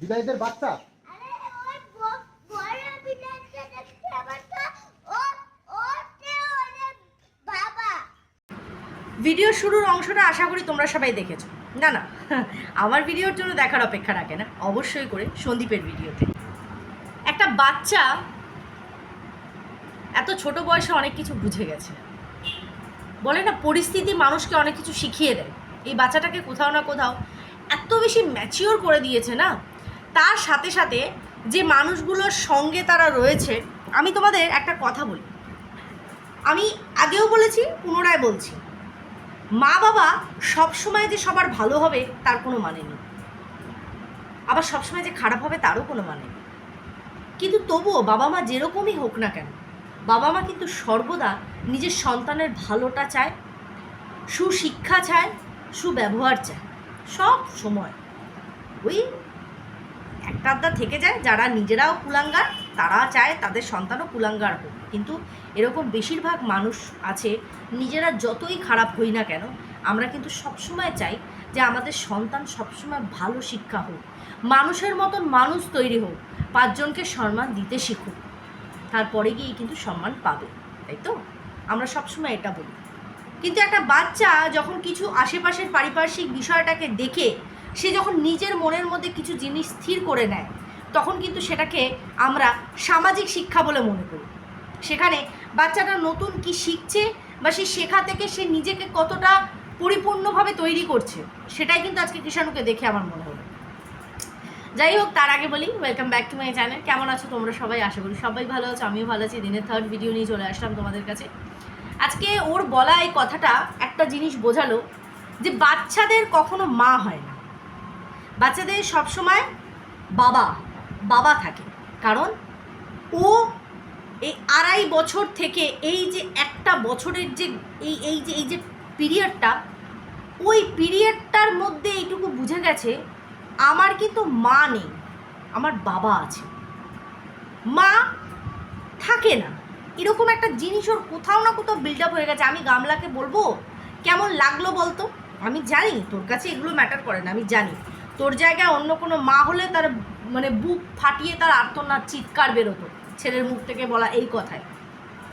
বিড়াইদের বাচ্চা। ভিডিও শুরুর অংশটা আশা করি তোমরা সবাই দেখেছ। না না আমার ভিডিওর জন্য দেখার অপেক্ষা রাখে না অবশ্যই করে সন্দীপের ভিডিওতে। একটা বাচ্চা এত ছোট বয়সে অনেক কিছু বুঝে গেছে। বলে না পরিস্থিতি মানুষকে অনেক কিছু শিখিয়ে দেয়। এই বাচ্চাটাকে কোথাও না কোথাও এত বেশি ম্যাচিওর করে দিয়েছে না তার সাথে সাথে যে মানুষগুলোর সঙ্গে তারা রয়েছে, আমি তোমাদের একটা কথা বলি। আমি আগেও বলেছি, পুনরায় বলছি। মা বাবা সবসময় যে সবার ভালো হবে, তার কোনো মানে নেই। আবার সবসময় যে খারাপ হবে, তারও কোনো মানে নেই। কিন্তু তবুও বাবা মা যেরকমই হোক না কেন, বাবা মা কিন্তু সর্বদা নিজের সন্তানের ভালোটা চায়, সুশিক্ষা চায়, সুব্যবহার চায়, সব সময়। ওই একটা থেকে যায়, যারা নিজেরাও কুলাঙ্গার তারা চায় তাদের সন্তানও কুলাঙ্গার হোক। কিন্তু এরকম বেশিরভাগ মানুষ আছে, নিজেরা যতই খারাপ হই না কেন, আমরা কিন্তু সবসময় চাই যে আমাদের সন্তান সবসময় ভালো শিক্ষা হোক। মানুষের মতন মানুষ তৈরি হোক, পাঁচজনকে সম্মান দিতে শিখুক। তারপরে গিয়ে কিন্তু সম্মান পাবে, তাই তো? আমরা সবসময় এটা বলি। কিন্তু একটা বাচ্চা যখন কিছু আশেপাশের পারিপার্শ্বিক বিষয়টাকে দেখে সে যখন নিজের মনের মধ্যে কিছু জিনিস স্থির করে নেয়, তখন কিন্তু সেটাকে আমরা সামাজিক শিক্ষা বলে মনে করি। সেখানে বাচ্চাটা নতুন কি শিখছে বা সে শেখা থেকে সে নিজেকে কতটা পরিপূর্ণভাবে তৈরি করছে, সেটাই কিন্তু আজকে কৃষাণুকে দেখে আমার মনে হলো। যাই হোক, তার আগে বলি welcome back to my channel কেমন আছো তোমরা সবাই? আশা করি সবাই ভালো আছো, আমিও ভালো আছি। দিনের থার্ড ভিডিও নিয়ে চলে আসলাম তোমাদের কাছে। আজকে ওর বলা এই কথাটা একটা জিনিস বোঝালো যে বাচ্চাদের কখনো মা হয় না। বাচ্চাদের সবসময় বাবা বাবা থাকে। কারণ ও এই আড়াই বছর থেকে এই যে একটা বছরের যে এই এই যে এই যে পিরিয়ডটা, ওই পিরিয়ডটার মধ্যে এইটুকু বুঝে গেছে, আমার কিন্তু মা নেই, আমার বাবা আছে। মা থাকে না। এরকম একটা জিনিস ওর কোথাও না কোথাও বিল্ড আপ হয়ে গেছে। আমি গামলাকে বলব, কেমন লাগল বলতো? আমি জানি তোর কাছে এগুলো ম্যাটার করে না, আমি জানি। তোর জায়গায় অন্য কোনো মা হলে তার মানে বুক ফাটিয়ে তার আর্তনাদ, চিৎকার বেরোতো ছেলের মুখ থেকে বলা এই কথায়।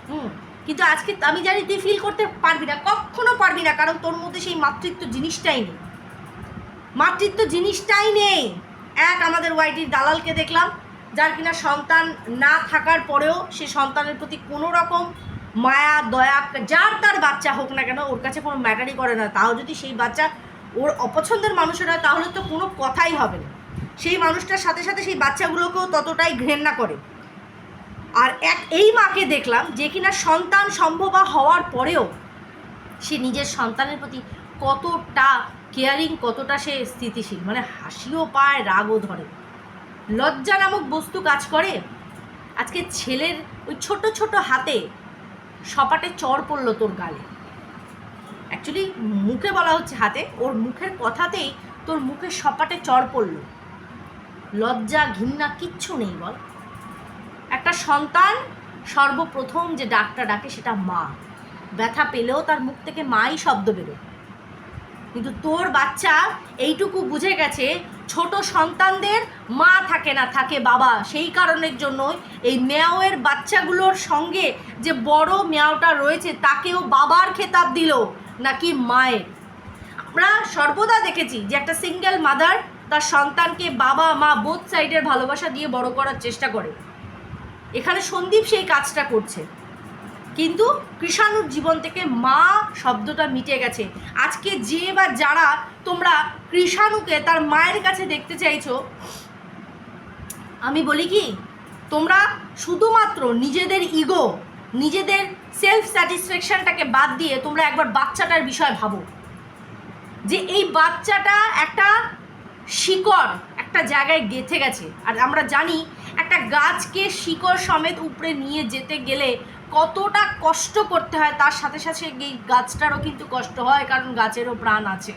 হুম, কিন্তু আজকে আমি জানি তুই ফিল করতে পারবি না, কখনো পারবি না, কারণ তোর মধ্যে সেই মাতৃত্ব জিনিসটাই নেই। মাতৃত্ব জিনিসটাই নেই। এক, আমাদের ওয়াইটির দালালকে দেখলাম, যার কিনা সন্তান না থাকার পরেও সে সন্তানের প্রতি কোনো রকম মায়া, দয়া, যার তার বাচ্চা হোক না কেন, ওর কাছে কোনো ম্যাটারই করে না। তাও যদি সেই বাচ্চা ওর অপছন্দের মানুষেরা, তাহলে তো কোনো কথাই হবে না। সেই মানুষটার সাথে সাথে সেই বাচ্চাগুলোকেও ততটাই ঘৃণা করে। আর এক, এই মাকে দেখলাম যে কিনা সন্তান সম্ভবা হওয়ার পরেও সে নিজের সন্তানের প্রতি কতটা কেয়ারিং, কতটা সে স্থিতিশীল। মানে হাসিও পায়, রাগও ধরে। লজ্জা নামক বস্তু কাজ করে। আজকে ছেলের ওই ছোট ছোট হাতে সপাটে চর পড়ল তোর গালে। অ্যাকচুয়ালি মুখে বলা হচ্ছে হাতে, ওর মুখের কথাতেই তোর মুখে সপাটে চর পড়ল। লজ্জা, ঘৃণা, কিচ্ছু নেই বল। একটা সন্তান সর্বপ্রথম যে ডাকটা ডাকে সেটা মা। ব্যথা পেলেও তার মুখ থেকে মাই শব্দ বেরোয়। কিন্তু তোর বাচ্চা এইটুকু বুঝে গেছে, ছোট সন্তানদের মা থাকে না, থাকে বাবা। সেই কারণের জন্য এই মেয়াওয়ের বাচ্চাগুলোর সঙ্গে যে বড় মেয়াওটা রয়েছে, তাকেও বাবার খেতাব দিল। নাকি মায়ের? আমরা সর্বদা দেখেছি যে একটা সিঙ্গেল মাদার তার সন্তানকে বাবা, মা বোথ সাইডের ভালোবাসা দিয়ে বড় করার চেষ্টা করে। এখানে সন্দীপ সেই কাজটা করছে। কিন্তু কৃষাণুর জীবন থেকে মা শব্দটা মিটে গেছে। আজকে যে বা যারা তোমরা কৃষাণুকে তার মায়ের কাছে দেখতে চাইছো, আমি বলি কি, তোমরা শুধুমাত্র নিজেদের ইগো নিজেদের সেলফ স্যাটিসফ্যাকশনটাকে বাদ দিয়ে তোমরা একবার বাচ্চাটার বিষয় ভাবো। যে এই বাচ্চাটা একটা শিকড় একটা জায়গায় গেঁথে গেছে। আর আমরা জানি একটা গাছকে শিকড় সমেত উপরে নিয়ে যেতে গেলে কতটা কষ্ট করতে হয়, তার সাথে সাথে এই গাছটারও কিন্তু কষ্ট হয়, কারণ গাছেরও প্রাণ আছে।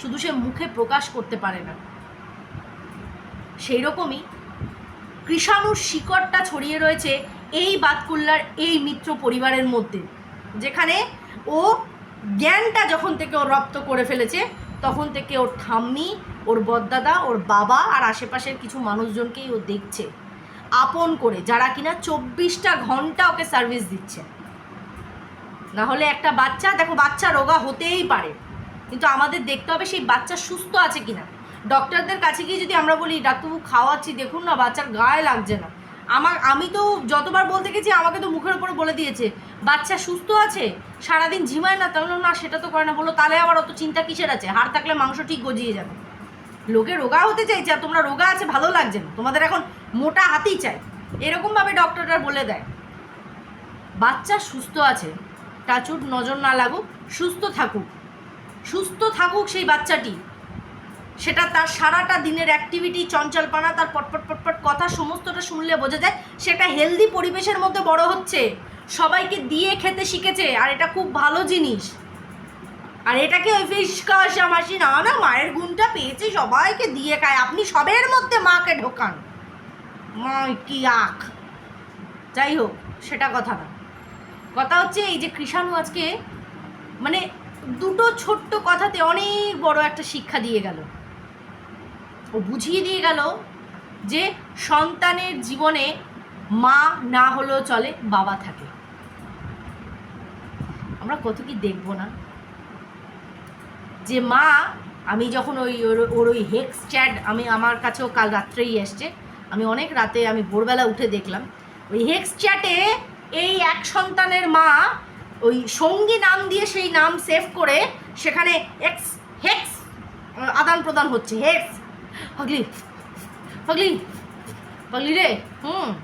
শুধু সে মুখে প্রকাশ করতে পারে না। সেই রকমই কৃষাণুর শিকড়টা ছড়িয়ে রয়েছে এই বাতকুল্লার এই মিত্র পরিবারের মধ্যে, যেখানে ও জ্ঞানটা যখন থেকে ও রপ্ত করে ফেলেছে, তখন থেকে ওর ঠাম্মি, ওর বদদাদা, ওর বাবা আর আশেপাশের কিছু মানুষজনকেই ও দেখছে, আপন করে, যারা কিনা চব্বিশটা ঘণ্টা ওকে সার্ভিস দিচ্ছে। না হলে একটা বাচ্চা, দেখো বাচ্চা রোগা হতেই পারে, কিন্তু আমাদের দেখতে হবে সেই বাচ্চা সুস্থ আছে কিনা। ডক্টরদের কাছে গিয়ে যদি আমরা বলি, ডাক্তারবাবু, খাওয়াচ্ছি, দেখুন না, বাচ্চার গায়ে লাগছে না। আমার, আমি তো যতবার বলতে গেছি, আমাকে তো মুখের উপরে বলে দিয়েছে, বাচ্চা সুস্থ আছে, সারাদিন ঝিমায় না, তাহলে না, সেটা তো করে না বলো তাহলে আবার অত চিন্তা কিসের আছে, হাড় থাকলে মাংস ঠিক গজিয়ে যাবে। লোকে রোগা হতে চাইছে, আর তোমরা রোগা আছে, ভালো লাগছে না, তোমাদের এখন মোটা হাতি চাই। এরকমভাবে ডক্টররা বলে দেয়। বাচ্চা সুস্থ আছে টাচুট নজর না লাগুক, সুস্থ থাকুক। সুস্থ থাকুক সেই বাচ্চাটি সেটা তার সারাটা দিনের অ্যাক্টিভিটি চঞ্চলপানা, তার পটপট পটপট কথা, সমস্তটা শুনলে বোঝা যায়, সেটা হেলদি পরিবেশের মধ্যে বড় হচ্ছে। সবাইকে দিয়ে খেতে শিখেছে, আর এটা খুব ভালো জিনিস। আর এটাকে ওই ফিসকাশা মাসি না না, মায়ের গুণটা পেয়েছে, সবাইকে দিয়ে খায়। আপনি সবের মধ্যে মাকে ঢোকান। মা কি আখ। যাই হোক, সেটা কথা না। কথা হচ্ছে এই যে কৃষাণু আজকে মানে দুটো ছোট্ট কথাতে অনেক বড় একটা শিক্ষা দিয়ে গেল। ও বুঝিয়ে দিয়ে গেল যে সন্তানের জীবনে মা না হলেও চলে, বাবা থাকে। আমরা কত কি দেখব না? যে মা, আমি যখন ওই ওর- ওই হেক্স চ্যাট আমি আমার কাছেও কাল রাত্রেই এসছে। আমি অনেক রাতে আমি ভোরবেলা উঠে দেখলাম। ওই হেক্স চ্যাটে এই এক সন্তানের মা ওই সঙ্গী নাম দিয়ে সেই নাম সেভ করে সেখানে এক্স হেক্স আদান প্রদান হচ্ছে। হেক্স পাগলি। পাগলি। পাগলি রে, হুম।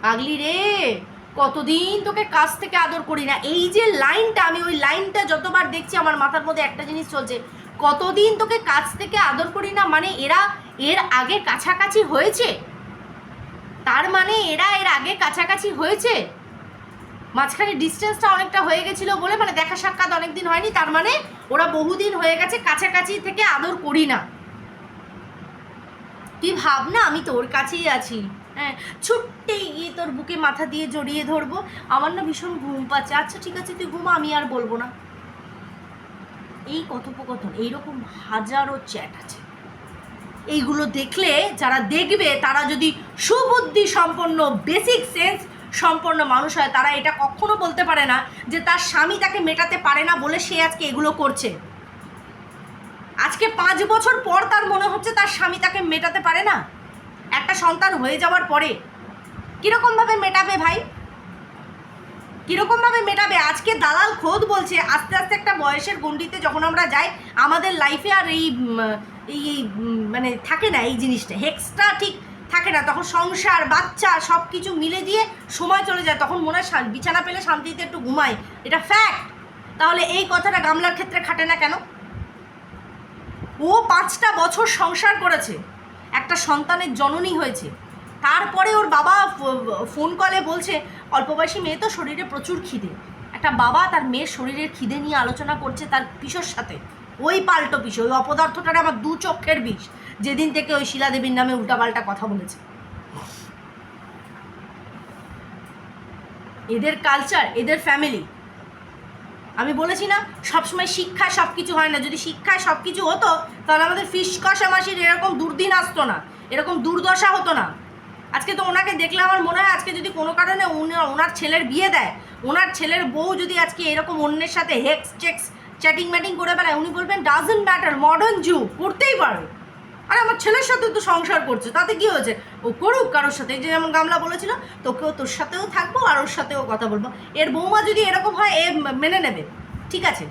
পাগলি রে, কতদিন তোকে কাছ থেকে আদর করি না। এই যে লাইনটা, আমি ওই লাইনটা যতবার দেখছি, আমার মাথার মধ্যে একটা জিনিস চলছে। কতদিন তোকে কাছ থেকে আদর করি না মানে এরা এর আগে কাছাকাছি হয়েছে? তার মানে এরা এর আগে কাছাকাছি হয়েছে? মাঝখানে ডিস্টেন্সটা অনেকটা হয়ে গেছিল বলে মানে দেখা সাক্ষাৎ অনেকদিন হয়নি, তার মানে ওরা বহুদিন হয়ে গেছে কাছাকাছি থেকে আদর করি না। তুই ভাব না, আমি তোর কাছেই আছি। হ্যাঁ ছুট্টে গিয়ে তোর বুকে মাথা দিয়ে জড়িয়ে ধরবো। আমার না ভীষণ ঘুম পাচ্ছে। আচ্ছা ঠিক আছে, তুই ঘুমা, আমি আর বলব না। এই কথোপকথন, এইরকম হাজারো চ্যাট আছে। এইগুলো দেখলে যারা দেখবে, তারা যদি সুবুদ্ধি সম্পন্ন বেসিক সেন্স সম্পন্ন মানুষ হয়, তারা এটা কখনো বলতে পারে না যে তার স্বামী তাকে মেটাতে পারে না বলে সে আজকে এগুলো করছে। আজকে পাঁচ বছর পর তার মনে হচ্ছে তার স্বামী তাকে মেটাতে পারে না। একটা সন্তান হয়ে যাওয়ার পরে। কীরকমভাবে মেটাবে ভাই? কীরকমভাবে মেটাবে? আজকে দালাল খোদ বলছে, আস্তে আস্তে একটা বয়সের গণ্ডিতে যখন আমরা যাই, আমাদের লাইফে আর এই এই মানে থাকে না এই জিনিসটা। হেক্সটা ঠিক থাকে না। তখন সংসার, বাচ্চা সব কিছু মিলে দিয়ে সময় চলে যায়। তখন মনে হয় বিছানা পেলে শান্তিতে একটু ঘুমায়। এটা ফ্যাক্ট তাহলে এই কথাটা গামলার ক্ষেত্রে খাটে না কেন? ও পাঁচটা বছর সংসার করেছে। একটা সন্তানের জননী হয়েছে। তারপরে ওর বাবা ফোন কলে বলছে, অল্প বয়সী মেয়ে তো শরীরে প্রচুর খিদে। একটা বাবা তার মেয়ের শরীরের খিদে নিয়ে আলোচনা করছে তার পিসোর সাথে। ওই পাল্টো পিসো, ওই অপদার্থটার আমার দু চক্ষের বিষ। যেদিন থেকে ওই শিলাদেবীর নামে উল্টাপাল্টা কথা বলেছে। এদের কালচার এদের ফ্যামিলি আমি বলেছি না, সবসময় শিক্ষায় সব কিছু হয় না। যদি শিক্ষায় সব কিছু হতো, তাহলে আমাদের ফিস কষা মাসির এরকম দুর্দিন আসতো না, এরকম দুর্দশা হতো না। আজকে তো ওনাকে দেখলে আমার মনে হয় আজকে যদি কোনো কারণে ওনার ছেলের বিয়ে দেয়, ওনার ছেলের বউ যদি আজকে এরকম অন্যের সাথে হেক্স চেক্স চ্যাটিং ম্যাটিং করে বেড়ায়, উনি বলবেন ডাজেন্ট ম্যাটার মডার্ন যুগ করতেই পারে আর আমার ছেলের সাথে তো সংসার করছে, তাতে কি হয়েছে? ও করুক, কারোর সাথে। যে যেমন গামলা বলেছিল, তোকেও তোর সাথেও থাকব আর ওর সাথেও কথা বলব। এর বৌমা যদি এরকম হয়, এ মেনে নেবে। ঠিক আছে?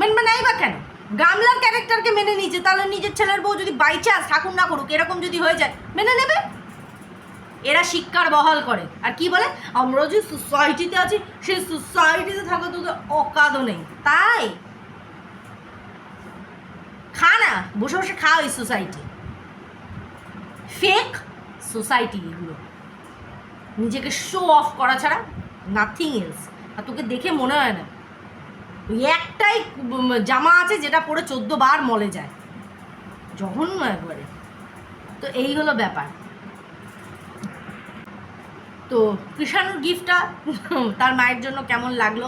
মেনবে নাই বা কেন? গামলার ক্যারেক্টারকে মেনে নিয়েছে, তাহলে নিজের ছেলের বউ যদি বাই চান্স ঠাকুর না করুক, এরকম যদি হয়ে যায়, মেনে নেবে? এরা শিক্ষার বহাল করে। আর কি বলে? আমরা যে সোসাইটিতে আছি, সেই সোসাইটিতে থাকা তো অকাদও নেই। তাই? খা না বসে বসে খা ওই সোসাইটি ফেক সোসাইটি এগুলো। নিজেকে শো অফ করা ছাড়া নাথিং এলস আর তোকে দেখে মনে হয় না। ওই একটাই জামা আছে যেটা পরে চোদ্দ বার মলে যায়। জঘন্য একবারে। তো এই হলো ব্যাপার। তো কৃষাণুর গিফটটা তার মায়ের জন্য কেমন লাগল?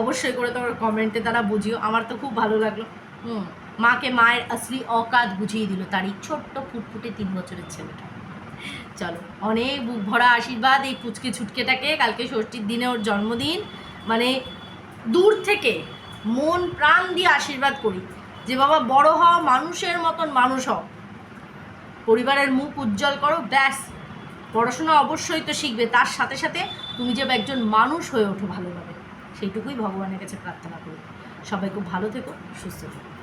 অবশ্যই করে তোমার কমেন্টে তারা বুঝিও। আমার তো খুব ভালো লাগল। হুম। মাকে মায়ের আসলি অকাত বুঝিয়ে দিল তার এই ছোট্ট ফুটফুটে তিন বছরের ছেলেটা। চলো, অনেক বুক ভরা আশীর্বাদ এই পুচকে ছুটকেটাকে, কালকে ষষ্ঠীর দিনে ওর জন্মদিন। মানে দূর থেকে মন প্রাণ দিয়ে আশীর্বাদ করি যে বাবা বড় হও, মানুষের মতন মানুষ হও। পরিবারের মুখ উজ্জ্বল করো, ব্যাস। পড়াশোনা অবশ্যই তো শিখবে, তার সাথে সাথে তুমি যে একজন মানুষ হয়ে ওঠো ভালোভাবে। সেইটুকুই ভগবানের কাছে প্রার্থনা করি। সবাই খুব ভালো থেকো, সুস্থ থেকো।